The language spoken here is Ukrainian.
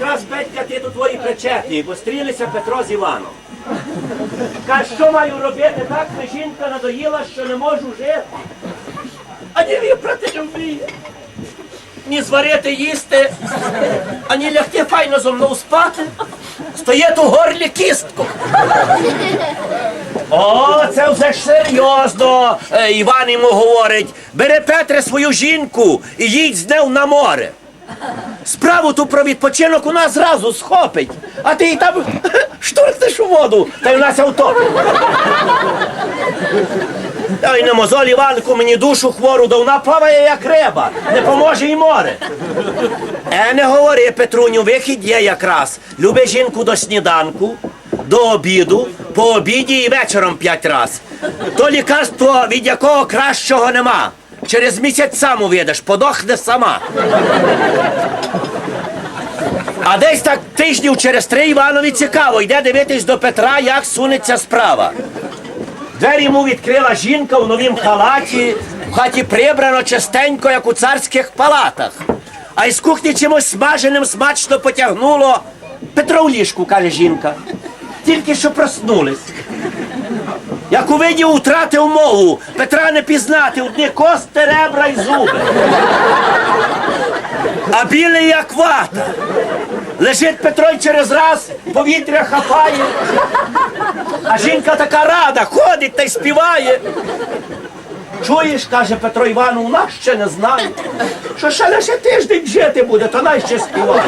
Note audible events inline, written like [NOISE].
якраз Петька, ти до твої причетні, бо стрілися Петро з Іваном. Каже, що маю робити? Так ми жінка надоїла, що не можу жити. А ні проти не. Ні зварити їсти, ані лягти файно зо мною спати. Стоїть у горлі кістку. О, це вже серйозно. Е, Іван йому говорить, бери Петре свою жінку і їдь з нею на море. Справу ту про відпочинок у нас зразу схопить, а ти й там [LAUGHS] штурхнеш у воду, та й у нас автопить. Та й не мозоль Іванку мені душу хвору, да вона плаває як риба, не поможе й море. Е, не говори, Петруню, вихід є якраз. Люби жінку до сніданку, до обіду, по обіді і вечором п'ять раз. То лікарство, від якого кращого нема. Через місяць сам увідеш, подохне сама. А десь так тижнів через три Іванові цікаво, йде дивитись до Петра, як сунеться справа. Двері йому відкрила жінка у новім халаті, в хаті прибрано частенько, як у царських палатах. А із кухні чимось смаженим смачно потягнуло. Петро в ліжку, каже жінка. Тільки що проснулись. Як увидів, утратив мову, Петра не пізнати, одні кости, ребра й зуби. А білий як вата. Лежить Петро й через раз, повітря хапає. А жінка така рада, ходить та й співає. Чуєш, каже Петро Івану, нас ще не знає. Що ще лише тиждень жити буде, то най ще співає.